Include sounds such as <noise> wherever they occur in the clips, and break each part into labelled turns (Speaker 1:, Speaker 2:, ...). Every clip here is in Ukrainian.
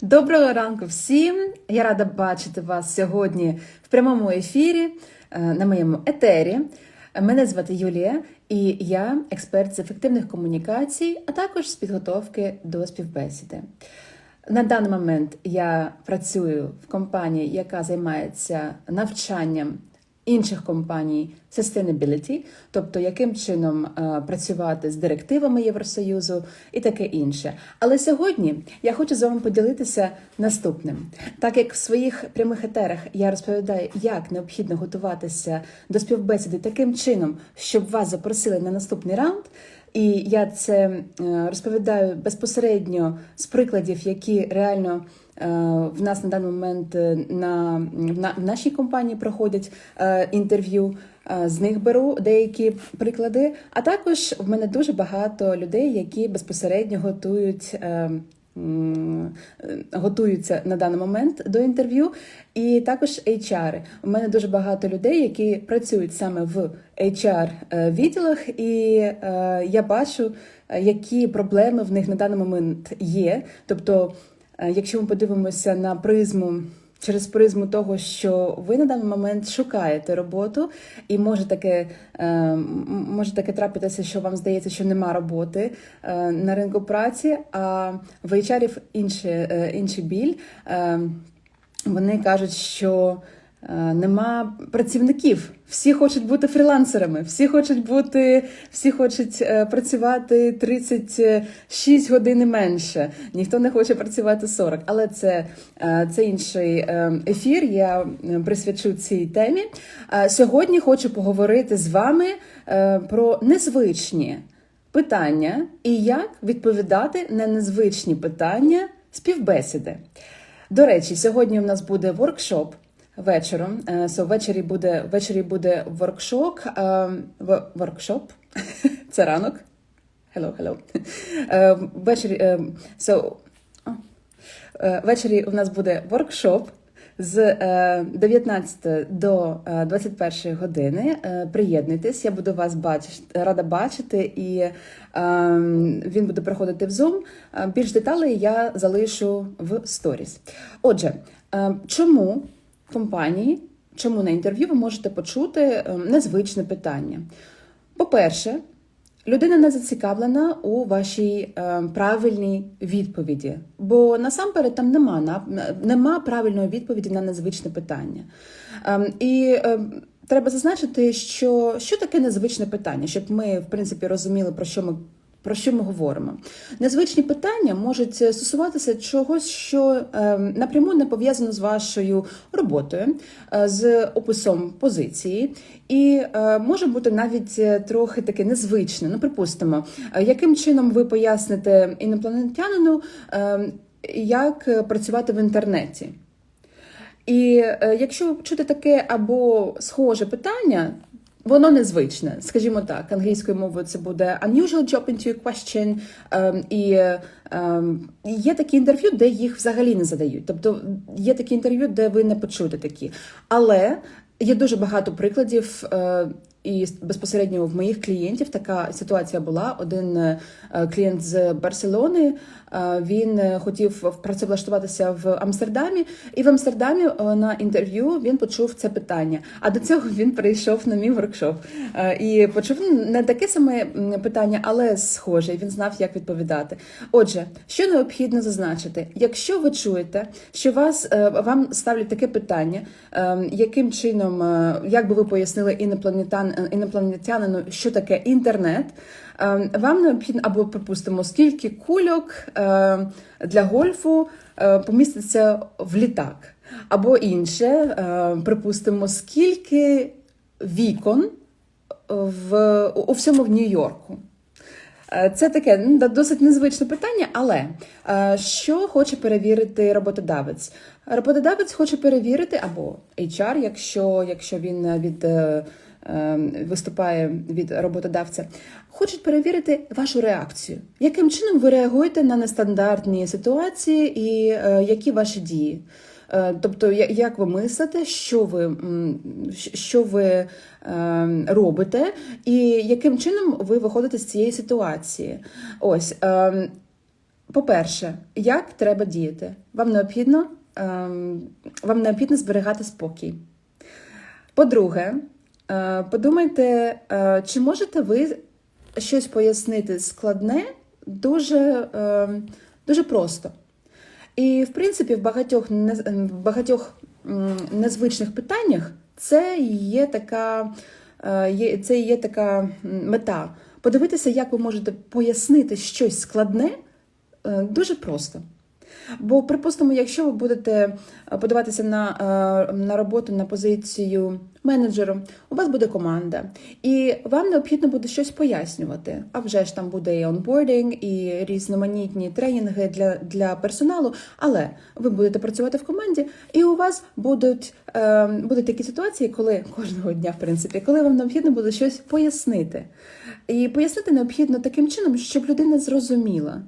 Speaker 1: Доброго ранку всім! Я рада бачити вас сьогодні в прямому ефірі е, на моєму етері. Мене звати Юлія, і я експерт з ефективних комунікацій, а також з підготовки до співбесіди. На даний момент я працюю в компанії, яка займається навчанням інших компаній sustainability, тобто яким чином е, працювати з директивами Євросоюзу і таке інше. Але сьогодні я хочу з вами поділитися наступним. Так як в своїх прямих етерах я розповідаю, як необхідно готуватися до співбесіди таким чином, щоб вас запросили на наступний раунд. І я це е, розповідаю безпосередньо з прикладів, які реально в нас на даний момент е, на, на в нашій компанії проходять е, інтерв'ю. Е, З них беру деякі приклади. А також в мене дуже багато людей, які безпосередньо готують. е, е, Готуються на даний момент до інтерв'ю, і також HR. У мене дуже багато людей, які працюють саме в HR е, відділах, і е, я бачу, е, які проблеми в них на даний момент є. Тобто, е, якщо ми подивимося на призму. Через призму того, що ви на даний момент шукаєте роботу, і може таке, е, може таке трапитися, що вам здається, що нема роботи е, на ринку праці, а в HR інший, е, інший біль. Е, вони кажуть, що е, нема працівників. Всі хочуть бути фрілансерами, всі хочуть бути, всі хочуть е, працювати 36 годин менше. Ніхто не хоче працювати 40. Але це, е, це інший е, ефір. Я е, присвячу цій темі. Е, Сьогодні хочу поговорити з вами е, про незвичні питання і як відповідати на незвичні питання співбесіди. До речі, сьогодні у нас буде воркшоп вечором. Е, So, ввечері буде ввечері буде воркшоп. е, Воркшоп. <laughs> Це ранок. Hello, hello. Е, Ввечері. So. Ввечері у нас буде воркшоп з е, 19 до е, 21 години. Приєднуйтесь, я буду вас бачити, рада бачити, і він буде проходити в Zoom. Більш деталей я залишу в сторіс. Отже, чому компанії, чому на інтерв'ю ви можете почути е, незвичне питання? По-перше, Людина не зацікавлена у вашій е, правильній відповіді, бо насамперед там нема нема правильної відповіді на незвичне питання. Ем, і треба зазначити, що що таке незвичне питання, щоб ми в принципі розуміли про що ми. Про що ми говоримо? Незвичні питання можуть стосуватися чогось, що е, напряму не пов'язано з вашою роботою, е, з описом позиції, і е, може бути навіть е, трохи таке незвичне. Ну, припустимо, яким чином ви поясните інопланетянину, е, як працювати в інтернеті? І якщо чути таке або схоже питання, воно незвичне, скажімо так, англійською мовою це буде unusual job interview question, Um, і um, є такі інтерв'ю, де їх взагалі не задають. Тобто є такі інтерв'ю, де ви не почуєте такі. Але є дуже багато прикладів. І безпосередньо в моїх клієнтів така ситуація була. Один е, клієнт з Барселони е, він е, хотів працевлаштуватися в Амстердамі, і в Амстердамі на інтерв'ю він почув це питання. А до цього він прийшов на мій воркшоп і почув не таке саме питання, але схоже. Він знав, як відповідати. Отже, що необхідно зазначити, якщо ви чуєте, що вас вам ставлять таке питання, е, яким чином, як би ви пояснили інопланетян, інопланетянину, що таке інтернет, е, вам необхідно або припустимо, скільки кульок е, для гольфу е, поміститься в літак, або інше, е, припустимо, скільки вікон в у всьому в Нью-Йорку. Е, Це таке ну, досить незвичне питання, але е, що хоче перевірити роботодавець? Роботодавець хоче перевірити або HR, якщо, якщо він від е, е, виступає від роботодавця, хочуть перевірити вашу реакцію. Яким чином ви реагуєте на нестандартні ситуації і е, які ваші дії? Е, Тобто, як ви мислите, що ви, що ви е, робите, і яким чином ви виходите з цієї ситуації? Ось. е, по-перше, як треба діяти? Вам необхідно, ем, вам необхідно зберігати спокій. По-друге, подумайте, е, чи можете ви щось пояснити складне дуже, е, дуже просто. І, в принципі, в багатьох, в багатьох незвичних питаннях це є така, е, це є така мета. Подивитися, як ви можете пояснити щось складне е, дуже просто. Бо, припустимо, якщо ви будете е, подаватися на, е, на роботу на позицію менеджеру, у вас буде команда, і вам необхідно буде щось пояснювати. А вже ж там буде і онбординг, і різноманітні тренінги для, для персоналу. Але ви будете працювати в команді, і у вас будуть, е, будуть такі ситуації, коли кожного дня, в принципі, коли вам необхідно буде щось пояснити. І пояснити необхідно таким чином, щоб людина зрозуміла.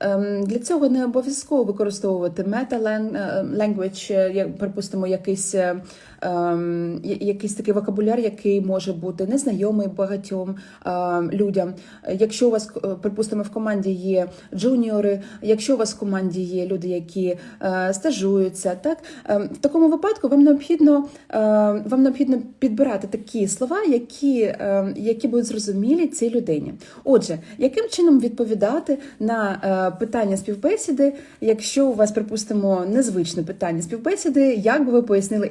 Speaker 1: Ем, Для цього не обов'язково використовувати meta-language, е, як, припустимо, якийсь, е, ем, якийсь такий вокабуляр, який може бути незнайомий багатьом ем, людям. Якщо у вас, е, припустимо, в команді є джуніори, якщо у вас в команді є люди, які е, стажуються, так ем, в такому випадку вам необхідно, е, вам необхідно підбирати такі слова, які, е, які будуть зрозумілі цій людині. Отже, яким чином відповідати на е, питання співбесіди, якщо у вас, припустимо, незвичне питання співбесіди, як би ви пояснили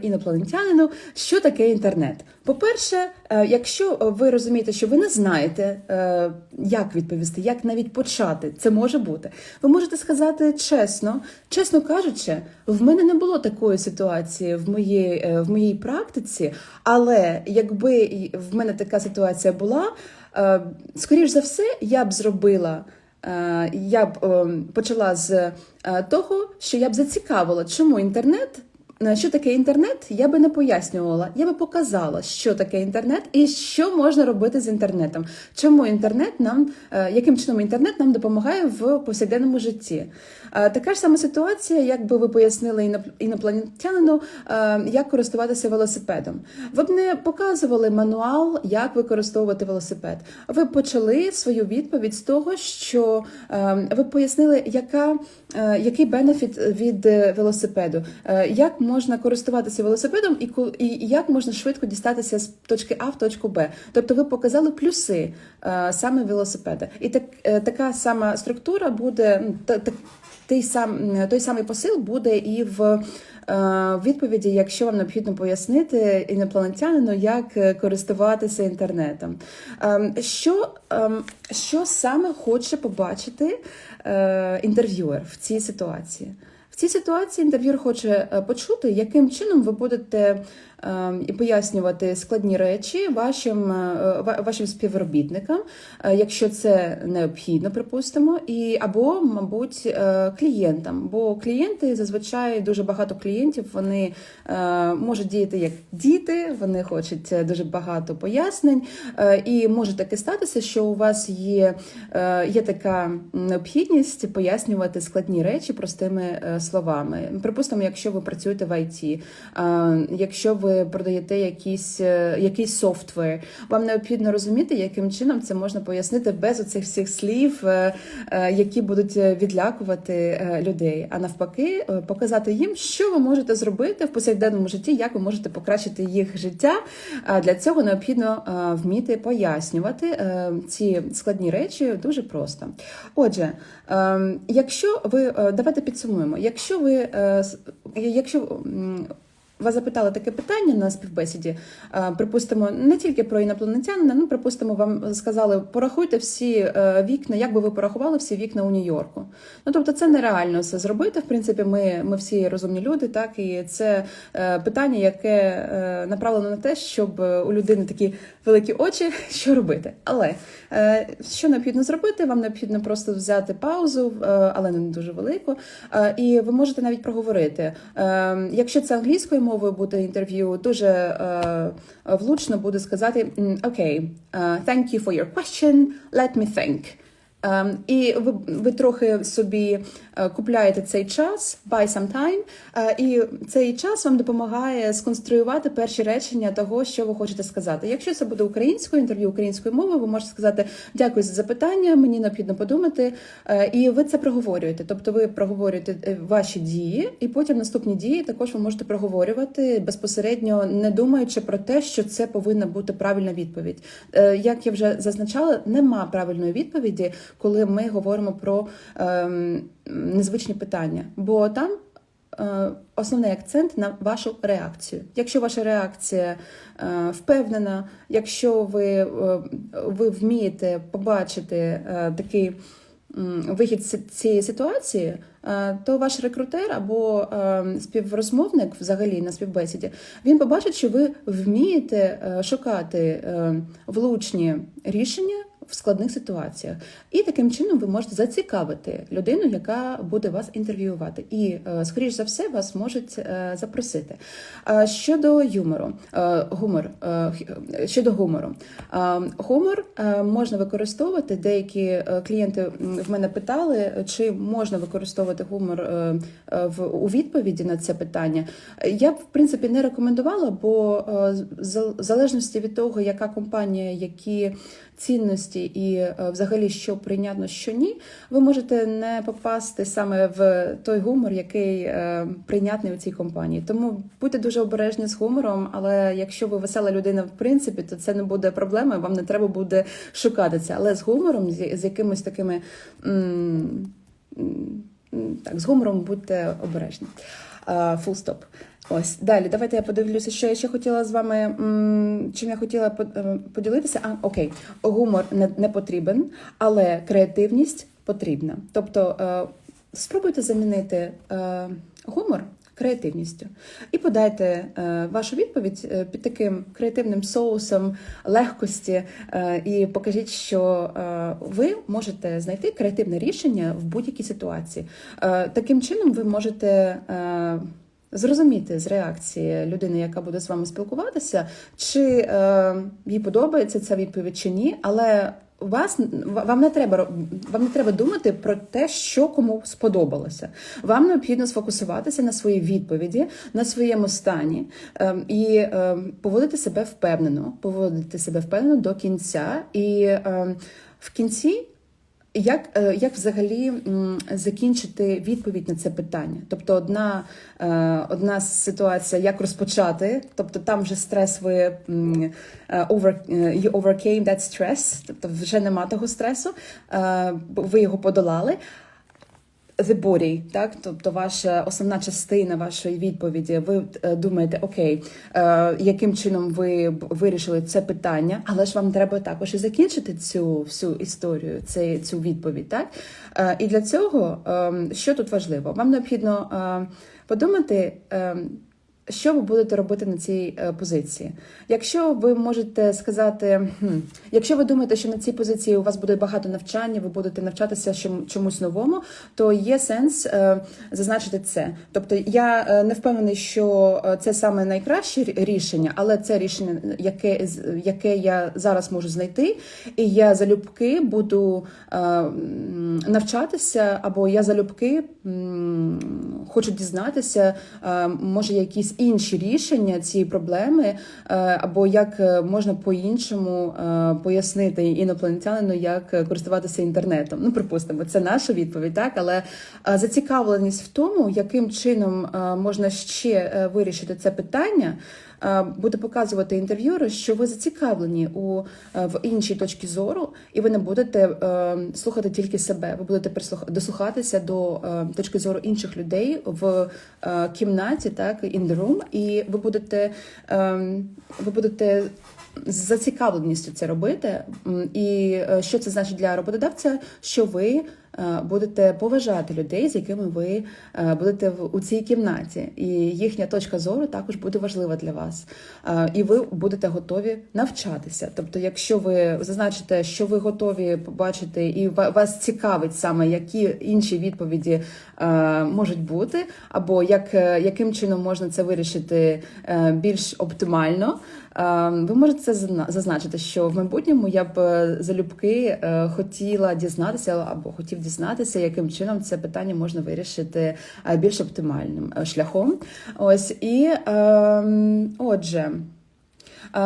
Speaker 1: інопланетянину, що таке інтернет? По-перше, е, якщо ви розумієте, що ви не знаєте, е, як відповісти, як навіть почати, це може бути. Ви можете сказати чесно, чесно кажучи, в мене не було такої ситуації в моїй, е, в моїй практиці, але якби в мене така ситуація була, скоріш за все, я б зробила. Я б е, почала з того, що я б зацікавила, чому інтернет. Е, Що таке інтернет, я би не пояснювала. Я би показала, що таке інтернет і що можна робити з інтернетом. Чому інтернет нам, е, яким чином інтернет нам допомагає в повсякденному житті. Е, Така ж сама ситуація, якби ви пояснили інопланетянину, як користуватися велосипедом. Ви б не показували мануал, як використовувати велосипед. Ви почали свою відповідь з того, що ви пояснили, яка, який бенефіт від велосипеду, як можна користуватися велосипедом і, і як можна швидко дістатися з точки А в точку Б. Тобто ви показали плюси е, саме велосипеда. І так, е, така сама структура буде той, сам, той самий посил буде і в е, відповіді, якщо вам необхідно пояснити інопланетянину, як користуватися інтернетом. Ем, Що, ем, що саме хоче побачити інтерв'юер в цій ситуації? Цій ситуації інтерв'юер хоче е, почути, яким чином ви будете і пояснювати складні речі вашим, е, вашим співробітникам, е, якщо це необхідно, припустимо, і або, мабуть, е, клієнтам. Бо клієнти зазвичай дуже багато клієнтів вони можуть діяти як діти, вони хочуть дуже багато пояснень, і може таке статися, що у вас є, є така необхідність пояснювати складні речі простими словами. Припустимо, якщо ви працюєте в IT, якщо ви продаєте якийсь, е, якийсь софтвер, вам необхідно розуміти, яким чином це можна пояснити без оцих всіх слів, е, е, які будуть відлякувати людей. А навпаки, показати їм, що ви можете зробити в повсякденному житті, як ви можете покращити їх життя. Для цього необхідно вміти пояснювати ці складні речі дуже просто. Отже, якщо ви давайте підсумуємо, якщо ви якщо вас запитали таке питання на співбесіді, е, припустимо, не тільки про інопланетянина, ну припустимо, вам сказали, порахуйте всі е, вікна, як би ви порахували всі вікна у Нью-Йорку. Ну тобто це нереально все зробити. В принципі, ми, ми всі розумні люди, так і це е, питання, яке направлено на те, щоб у людини такі великі очі, <laughs> що робити. Але що необхідно зробити? Вам необхідно просто взяти паузу, але не дуже велику, і ви можете навіть проговорити. Якщо це англійською мовою буде інтерв'ю, дуже е, влучно буде сказати: «М, Окей, е, thank you for your question, let me think. Um, І ви, ви трохи собі купляєте цей час, buy some time, е, і цей час вам допомагає сконструювати перші речення того, що ви хочете сказати. Якщо це буде українською інтерв'ю українською мовою, ви можете сказати дякую за запитання, мені необхідно подумати. Е, І ви це проговорюєте. Тобто ви проговорюєте е, ваші дії, і потім наступні дії також ви можете проговорювати безпосередньо, не думаючи про те, що це повинна бути правильна відповідь. Е, Як я вже зазначала, нема правильної відповіді, коли ми говоримо про ем, незвичні питання, бо там. е, Основний акцент на вашу реакцію. Якщо ваша реакція е, впевнена, якщо ви, е, ви вмієте побачити такий вихід з цієї ситуації, то ваш рекрутер або співрозмовник взагалі на співбесіді він побачить, що ви вмієте шукати влучні рішення в складних ситуаціях. І таким чином ви можете зацікавити людину, яка буде вас інтерв'ювати. І, е, скоріш за все, вас можуть е, запросити. Щодо юмору, е, гумор, щодо гумору, гумор можна використовувати. Деякі клієнти в мене питали, чи можна використовувати гумор у відповіді на це питання. Я б в принципі не рекомендувала, бо в залежності від того, яка компанія, які цінності і е, взагалі що прийнятно, що ні, ви можете не попасти саме в той гумор, який е, прийнятний у цій компанії. Тому будьте дуже обережні з гумором, але якщо ви весела людина, в принципі, то це не буде проблемою, вам не треба буде шукати це. Але з гумором, з, якимось такими. так, з гумором будьте обережні. Фул стоп. Ось далі. Давайте я подивлюся, що я ще хотіла з вами. Чим я хотіла е, поділитися. А, окей, гумор не, не потрібен, але креативність потрібна. Тобто е, спробуйте замінити е, гумор. Креативністю і подайте вашу відповідь під таким креативним соусом легкості, і покажіть, що ви можете знайти креативне рішення в будь-якій ситуації. Таким чином, ви можете зрозуміти з реакції людини, яка буде з вами спілкуватися, чи е, їй подобається ця відповідь чи ні, але вас вам не треба вам не треба думати про те, що кому сподобалося. Вам необхідно сфокусуватися на своїй відповіді, на своєму стані ем, і ем, поводити себе впевнено, поводити себе впевнено до кінця. І ем, в кінці як, е, як взагалі закінчити відповідь на це питання? Тобто, одна, е, одна ситуація, як розпочати, тобто там вже стрес ви е, over, you overcame that stress, тобто вже нема того стресу, ви його подолали. Body, так, тобто ваша основна частина вашої відповіді. Ви е, думаєте, окей, е, яким чином ви вирішили це питання, але ж вам треба також і закінчити цю всю історію, цей, цю відповідь. Так? Е, і для цього е, що тут важливо? Вам необхідно е, подумати. Е, що ви будете робити на цій е, позиції? Якщо ви можете сказати, якщо ви думаєте, що на цій позиції у вас буде багато навчання, ви будете навчатися чомусь новому, то є сенс е, зазначити це. Тобто я е, не впевнений, що це саме найкраще рішення, але це рішення, яке, яке я зараз можу знайти, і я залюбки буду навчатися, або я залюбки хочу дізнатися, може якісь інші рішення цієї проблеми, е, або як е, можна по-іншому е, пояснити інопланетянину, як користуватися інтернетом. Ну, припустимо, це наша відповідь, так але зацікавленість в тому, яким чином можна ще вирішити це питання. Е, Буде показувати інтерв'юеру, що ви зацікавлені у е, в іншій точці зору, і ви не будете е, слухати тільки себе. Ви будете дослухатися до точки зору інших людей в кімнаті, так in the room, і ви будете, ви будете з зацікавленістю це робити. І що це значить для роботодавця? Що ви будете поважати людей, з якими ви е, будете у цій кімнаті, і їхня точка зору також буде важлива для вас. Е, І ви будете готові навчатися. Тобто, якщо ви зазначите, що ви готові побачити, і вас цікавить саме, які інші відповіді е, можуть бути, або як, е, яким чином можна це вирішити е, більш оптимально. Е, Ви можете це зазначити, що в майбутньому я б е, залюбки е, хотіла дізнатися або хотів дізнатися, яким чином це питання можна вирішити е, більш оптимальним е, шляхом. Ось і ем, отже.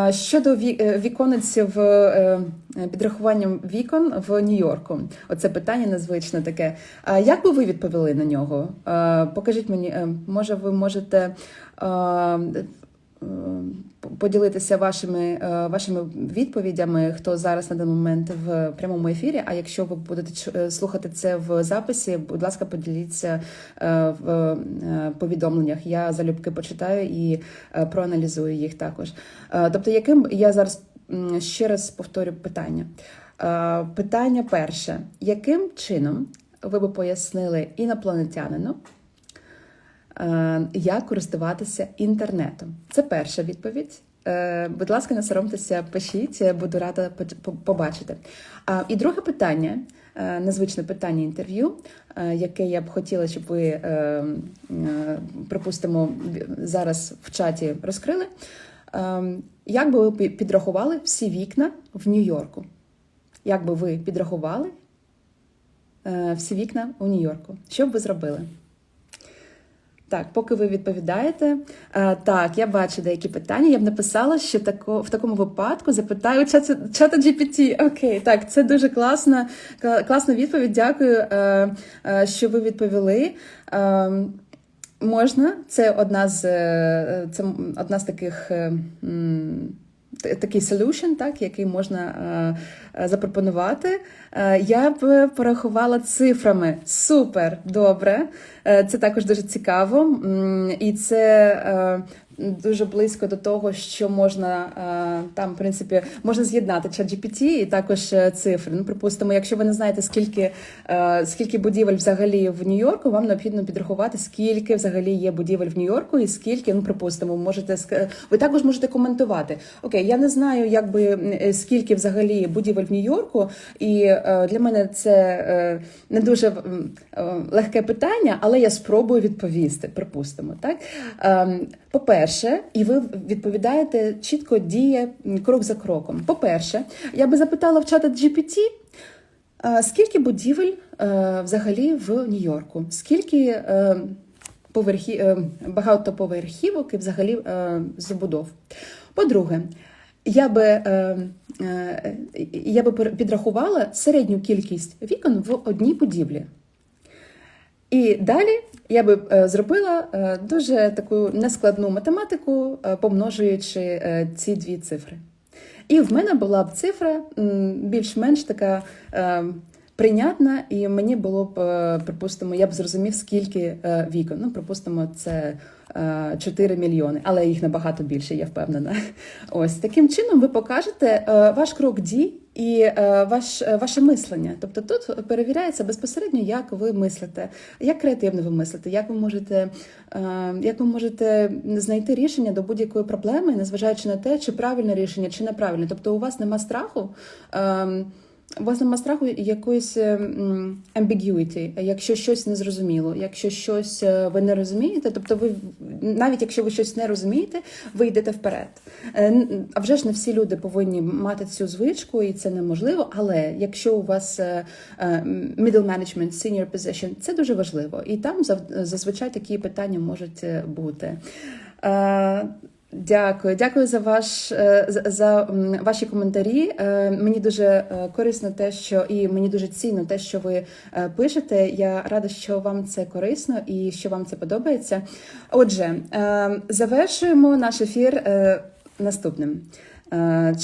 Speaker 1: Щодо е, віконець в підрахуванням вікон в Нью-Йорку, оце питання незвичне таке. Як би ви відповіли на нього? Покажіть мені, може, ви можете поділитися вашими, е, вашими відповідями, хто зараз на даний момент в прямому ефірі. А якщо ви будете е, слухати це в записі, будь ласка, поділіться е, в е, повідомленнях. Я залюбки почитаю і е, проаналізую їх також. Е, Тобто, яким я зараз ще раз повторю питання. Е, Питання перше: яким чином ви би пояснили інопланетянину? Е, як користуватися інтернетом? Це перша відповідь. Е, Будь ласка, не соромтеся, пишіть, буду рада побачити. І друге питання, е, незвичне питання інтерв'ю, яке я б хотіла, щоб ви, припустимо, зараз в чаті розкрили. Як би ви підрахували всі вікна в Нью-Йорку? Як би ви підрахували всі вікна у Нью-Йорку? Що б ви зробили? Так, поки ви відповідаєте, е, так, я бачу деякі питання. Я б написала, що тако, в такому випадку запитаю чата, GPT. Окей, так, це дуже класна, класна відповідь. Дякую, е, е, що ви відповіли. Можна, це одна з це одна з таких. Такий solution, так, який можна е, е, запропонувати. Е, я б порахувала цифрами. Супер, добре. Це також дуже цікаво. І це дуже близько до того, що можна е, там, в принципі, можна з'єднати ChatGPT і також е, цифри. Ну, припустимо, якщо ви не знаєте, скільки, е, скільки будівель взагалі в Нью-Йорку, вам необхідно підрахувати, скільки взагалі є будівель в Нью-Йорку, і скільки, ну припустимо, можете ви також можете коментувати. Окей, я не знаю, якби скільки взагалі будівель в Нью-Йорку, і для мене це не дуже легке питання, але я спробую відповісти. Припустимо, так Ем, по-перше, і ви відповідаєте чітко діє крок за кроком. По-перше, я би запитала в чата GPT, е, скільки будівель е, взагалі в Нью-Йорку? Скільки е, поверхі, е, багатоповерхівок і взагалі забудов? По-друге, я би, я би підрахувала середню кількість вікон в одній будівлі. І далі я би е, зробила е, дуже таку нескладну математику, е, помножуючи ці дві цифри. І в мене була б цифра більш-менш така прийнятна, і мені було б, припустимо, я б зрозумів, скільки вікон. Ну, припустимо, це е, 4 мільйони, але їх набагато більше, я впевнена. Ось таким чином ви покажете ваш крок дій і е, ваш, е, ваше мислення. Тобто тут перевіряється безпосередньо, як ви мислите, як креативно ви мислите, як ви можете, е, як ви можете знайти рішення до будь-якої проблеми, незважаючи на те, чи правильне рішення, чи неправильне. Тобто у вас нема страху. е, у вас нема страху якоїсь ем, ambiguity, якщо щось незрозуміло, якщо щось е, ви не розумієте, тобто ви навіть якщо ви щось не розумієте, ви йдете вперед. Е, А вже ж не всі люди повинні мати цю звичку, і це неможливо. Але якщо у вас е, middle management, senior position, це дуже важливо. І там зазвичай такі питання можуть бути. Дякую, дякую за ваш е, за, ваші коментарі. Е, Мені дуже е, корисно те, що і мені дуже цінно те, що ви пишете. Я рада, що вам це корисно і що вам це подобається. Отже, завершуємо наш ефір наступним.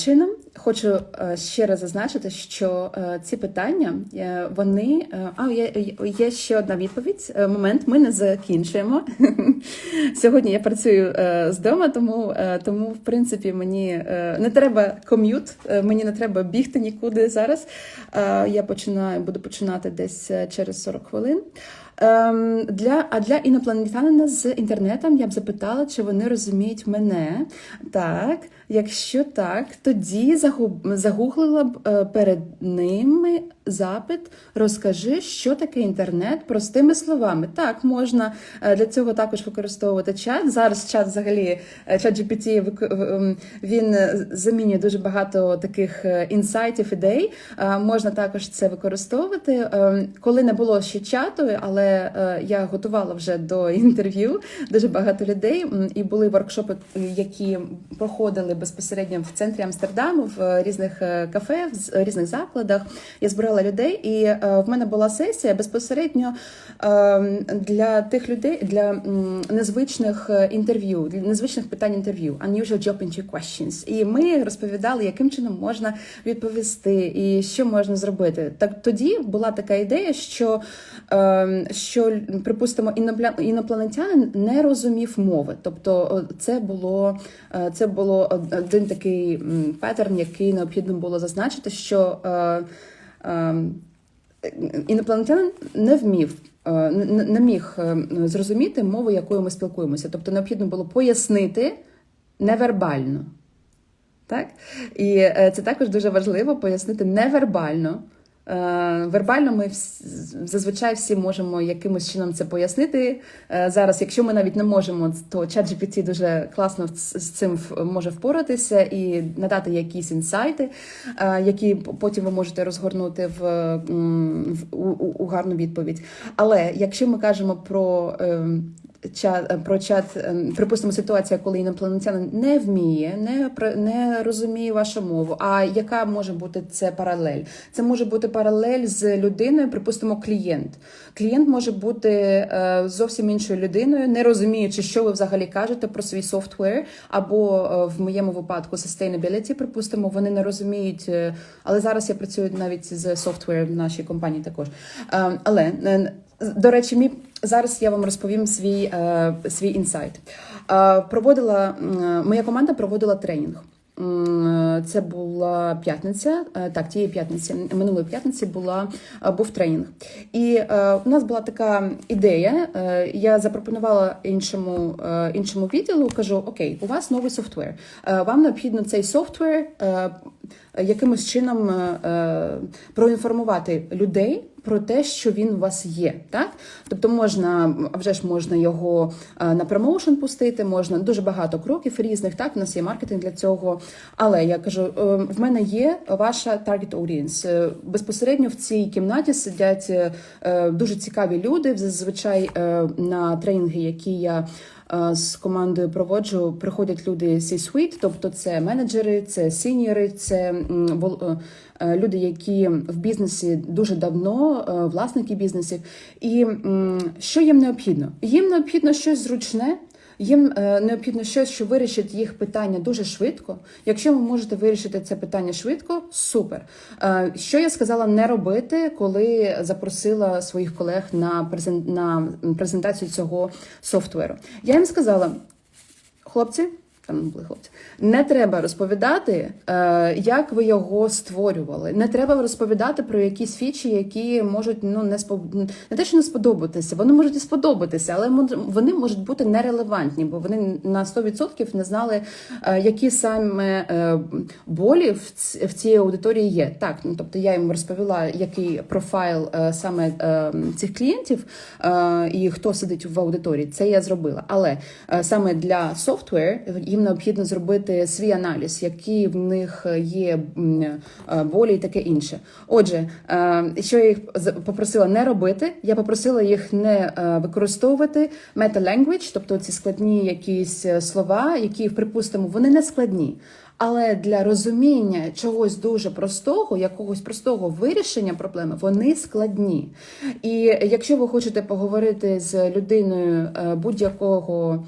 Speaker 1: чином. Хочу е, ще раз зазначити, що е, ці питання е, вони а є, є ще одна відповідь. Момент, ми не закінчуємо. <laughs> Сьогодні я працюю з дому, тому, тому в принципі мені не треба ком'ют, мені не треба бігти нікуди зараз. Я починаю, буду починати десь через 40 хвилин. Ем, Для, а для інопланетянина з інтернетом я б запитала, чи вони розуміють мене. Так, якщо так, тоді загуб- загуглила б е, перед ними запит Розкажи, що таке інтернет простими словами. Так, можна е, для цього також використовувати чат. Зараз чат взагалі е, чат GPT в- ем, він е, замінює дуже багато таких е, інсайтів, ідей. Е, Можна також це використовувати. Е, Коли не було ще чату, але е, я готувала вже до інтерв'ю дуже багато людей, і були воркшопи, які проходили безпосередньо в центрі Амстердаму, в різних е, кафе, в різних закладах. Я збирала людей, і е, в мене була сесія безпосередньо е, для тих людей, для незвичних е, інтерв'ю, для незвичних питань інтерв'ю, unusual job interview questions. І ми розповідали, яким чином можна відповісти і що можна зробити. Так тоді була така ідея, що, е, що припустимо, інопланетянин не розумів мови. Тобто, це було е, це було один такий паттерн, який необхідно було зазначити, що. Е, е, інопланетянин не вмів. е, Не не міг е, зрозуміти мову, якою ми спілкуємося. Тобто необхідно було пояснити невербально. Так? І е, це також дуже важливо пояснити невербально. Е, Вербально ми зазвичай всі можемо якимось чином це пояснити. Е, Зараз, якщо ми навіть не можемо, то ChatGPT дуже класно з цим може впоратися і надати якісь інсайти, е, які потім ви можете розгорнути в, в у, у- гарну відповідь. Але якщо ми кажемо про ем, про чат, ем, припустимо, ситуація, коли інопланетянин не вміє, не не розуміє вашу мову. А яка може бути це паралель? Це може бути паралель з людиною, припустимо, клієнт. Клієнт може бути е, зовсім іншою людиною, не розуміючи, що ви взагалі кажете про свій софтвер, або е, в моєму випадку sustainability, припустимо, вони не розуміють. е, Але зараз я працюю навіть з софтвер в нашій компанії також. Е, Але е, до речі, мій зараз я вам розповім свій, е, свій інсайт. Е, Проводила м, моя команда проводила тренінг. Це була п'ятниця. е, Так, тієї п'ятниці, минулої п'ятниці була е, був тренінг. І е, у нас була така ідея. е, Я запропонувала іншому е, іншому відділу. Кажу: Окей, у вас новий софтвер. Е, Вам необхідно цей софтвер е, якимось чином е, е, проінформувати людей про те, що він у вас є. Так? Тобто можна, а вже ж можна його е, на промоушен пустити, можна дуже багато кроків різних. Так, у нас є маркетинг для цього. Але я кажу, е, в мене є ваша target audience. Е, Безпосередньо в цій кімнаті сидять дуже цікаві люди. Зазвичай на тренінги, які я з командою проводжу, приходять люди C-suite, тобто це менеджери, це сіньори, це м, е, люди, які в бізнесі дуже давно, е, власники бізнесів. І що їм необхідно? Їм необхідно щось зручне. Їм е, необхідно щось, що вирішить їх питання дуже швидко. Якщо ви можете вирішити це питання швидко, супер. Е, що я сказала не робити, коли запросила своїх колег на презен... на презентацію цього софтверу? Я їм сказала, хлопці. Там були хлопці. Не треба розповідати, е, як ви його створювали. Не треба розповідати про якісь фічі, які можуть ну не спо... не те, що не сподобатися. Вони можуть і сподобатися, але вони можуть бути нерелевантні, бо вони на 100% не знали, е, які саме е, болі в, цій аудиторії є. Так, ну тобто я їм розповіла, який профайл саме цих клієнтів і хто сидить в аудиторії. Це я зробила. Але саме для софтвер їм необхідно зробити свій аналіз, які в них є е, болі і таке інше. Отже, е, що я їх попросила не робити, я попросила їх не е, використовувати meta-language, тобто ці складні якісь е, слова, які, припустимо, вони не складні. Але для розуміння чогось дуже простого, якогось простого вирішення проблеми, вони складні. І якщо ви хочете поговорити з людиною е, будь-якого е,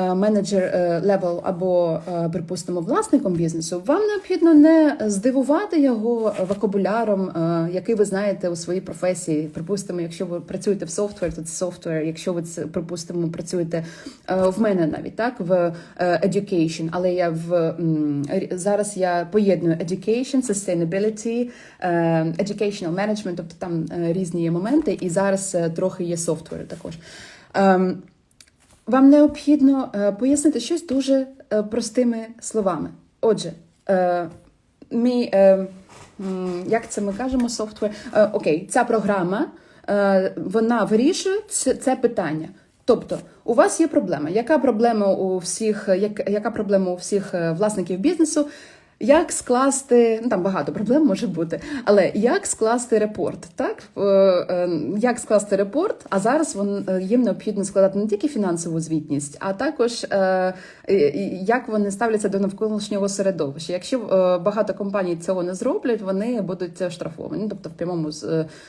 Speaker 1: менеджер е, левел або, е, припустимо, власником бізнесу, вам необхідно не здивувати його вокабуляром, е, який ви знаєте у своїй професії. Припустимо, якщо ви працюєте в софтвер, то це софтвер. Якщо ви це, припустимо, працюєте е, в мене навіть так в е, education, але я в зараз я поєдную education, sustainability, е, educational management, тобто там е, різні є моменти, і зараз е, трохи є софтвери також. Вам необхідно е, пояснити щось дуже е, простими словами. Отже, е, мій, як це ми кажемо, софтвер. Окей, ця програма вона вирішує це, питання. Тобто, у вас є проблема. Яка проблема у всіх, як, яка проблема у всіх власників бізнесу? Як скласти, ну там багато проблем може бути, але як скласти репорт, так? Е, е, Як скласти репорт, а зараз вон, е, їм необхідно складати не тільки фінансову звітність, а також як вони ставляться до навколишнього середовища. Якщо багато компаній цього не зроблять, вони будуть штрафовані, тобто в прямому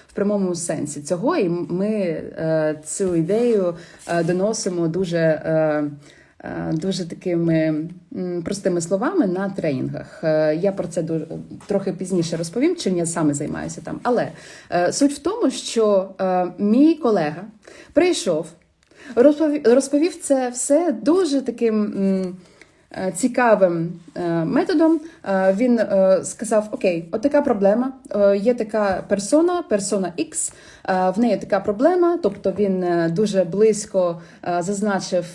Speaker 1: в прямому сенсі цього. І ми цю ідею доносимо дуже. Е, Дуже такими простими словами на тренінгах. Е, Я про це трохи пізніше розповім, чим я саме займаюся там. Але е, суть в тому, що мій колега прийшов, розповів це все дуже таким. Е, Цікавим е, методом Е, він сказав: Окей, от така проблема. Є така персона, персона X, в неї така проблема. Тобто він дуже близько зазначив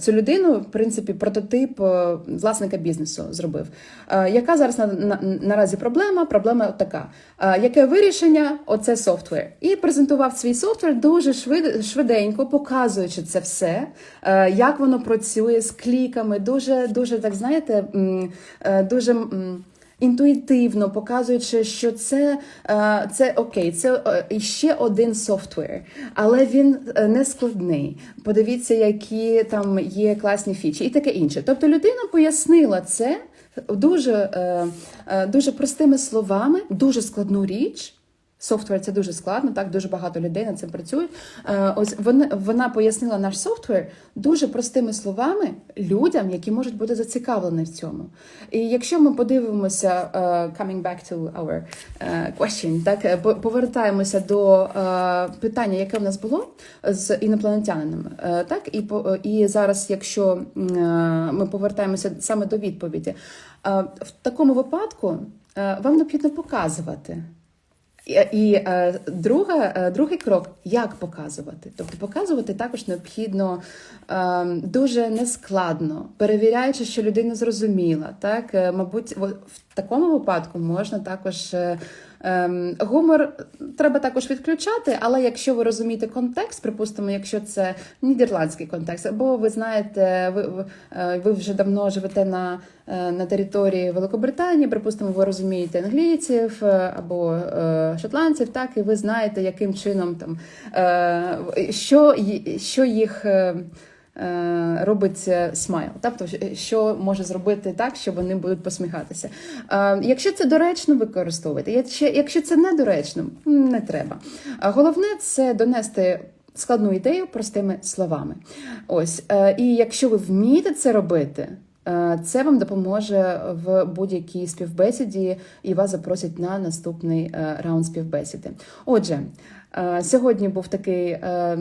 Speaker 1: цю людину, в принципі, прототип е, власника бізнесу зробив. Е, Яка зараз на, на, наразі проблема? Проблема така. Е, Яке вирішення? Оце софтвер. І презентував свій софтвер дуже швид, швиденько, показуючи це все, е, як воно працює з кліками, дуже, дуже так знаєте, е, дуже. Інтуїтивно показуючи, що це, е, це окей, це е, ще один софтвер, але він е, не складний. Подивіться, які там є класні фічі і таке інше. Тобто людина пояснила це дуже, дуже простими словами, дуже складну річ. Софтвер це дуже складно, так дуже багато людей над цим працюють. Е, Ось вона, вона пояснила наш софтвер дуже простими словами людям, які можуть бути зацікавлені в цьому. І якщо ми подивимося, е, coming back to our е, question, так повертаємося до е, питання, яке в нас було з інопланетянинами, е, так і по і зараз, якщо е, ми повертаємося саме до відповіді, е, в такому випадку е, вам необхідно показувати. І, і е, друга, е, другий крок як показувати. Тобто показувати також необхідно е, дуже нескладно, перевіряючи, що людина зрозуміла. Так, Е, мабуть, в такому випадку можна також. Ем, гумор треба також відключати, але якщо ви розумієте контекст, припустимо, якщо це нідерландський контекст, або ви знаєте, ви, ви, е, вже давно живете на, е, на території Великобританії, припустимо, ви розумієте англійців е, або шотландців, так і ви знаєте, яким чином там що, що їх. Е, Робить смайл, тобто що може зробити так, що вони будуть посміхатися. Е, Якщо це доречно, використовуйте. Якщо- це недоречно, не треба. Головне це донести складну ідею простими словами. Ось, е, і якщо ви вмієте це робити. Це вам допоможе в будь-якій співбесіді, і вас запросять на наступний раунд співбесіди. Отже, сьогодні був такий е,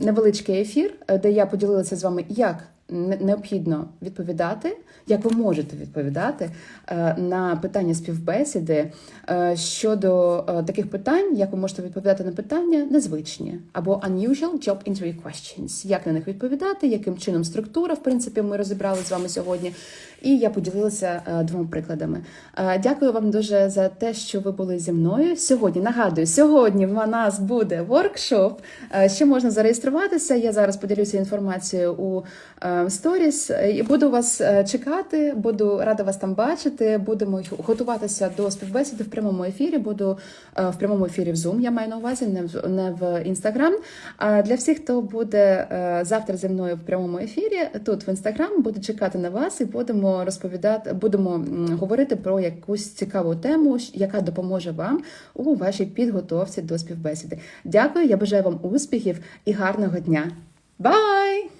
Speaker 1: невеличкий ефір, е, де я поділилася з вами, як необхідно відповідати, як ви можете відповідати е, на питання співбесіди е, щодо е, таких питань, як ви можете відповідати на питання незвичні або unusual job interview questions. Як на них відповідати, яким чином структура, в принципі, ми розібрали з вами сьогодні. І я поділилася двома прикладами. Дякую вам дуже за те, що ви були зі мною. Сьогодні нагадую, сьогодні в нас буде воркшоп. Ще можна зареєструватися. Я зараз поділюся інформацією у е, сторіс і буду вас е, чекати. Буду рада вас там бачити. Будемо готуватися до співбесіди в прямому ефірі. Буду е, в прямому ефірі в Zoom, Я маю на увазі, не в не в Instagram. А для всіх, хто буде е, завтра зі мною в прямому ефірі, тут в Instagram, буду чекати на вас і будемо розповідати, будемо говорити про якусь цікаву тему, яка допоможе вам у вашій підготовці до співбесіди. Дякую, я бажаю вам успіхів і гарного дня. Bye!